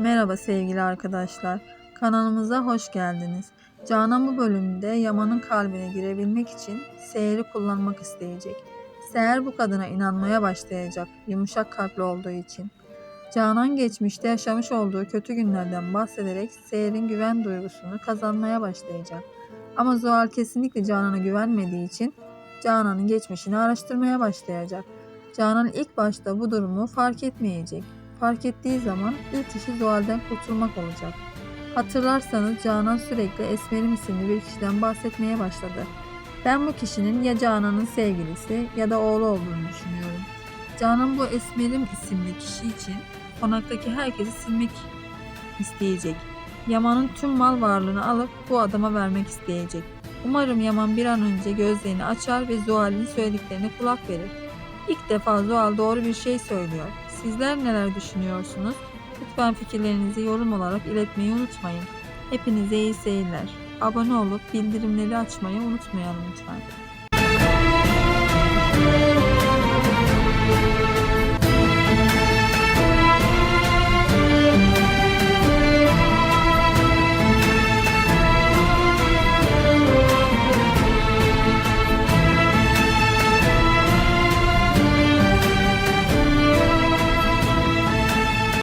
Merhaba sevgili arkadaşlar. Kanalımıza hoş geldiniz. Canan bu bölümde Yaman'ın kalbine girebilmek için Seher'i kullanmak isteyecek. Seher bu kadına inanmaya başlayacak yumuşak kalpli olduğu için. Canan geçmişte yaşamış olduğu kötü günlerden bahsederek Seher'in güven duygusunu kazanmaya başlayacak. Ama Zuhal kesinlikle Canan'a güvenmediği için Canan'ın geçmişini araştırmaya başlayacak. Canan ilk başta bu durumu fark etmeyecek fark ettiği zaman ilk işi Zuhal'den kurtulmak olacak. Hatırlarsanız Canan sürekli Esmer'im isimli bir kişiden bahsetmeye başladı. Ben bu kişinin ya Canan'ın sevgilisi ya da oğlu olduğunu düşünüyorum. Canan bu Esmer'im isimli kişi için konaktaki herkesi silmek isteyecek. Yaman'ın tüm mal varlığını alıp bu adama vermek isteyecek. Umarım Yaman bir an önce gözlerini açar ve Zuhal'in söylediklerine kulak verir. İlk defa Zuhal doğru bir şey söylüyor. Sizler neler düşünüyorsunuz? Lütfen fikirlerinizi yorum olarak iletmeyi unutmayın. Hepinize iyi seyirler. Abone olup bildirimleri açmayı unutmayalım lütfen.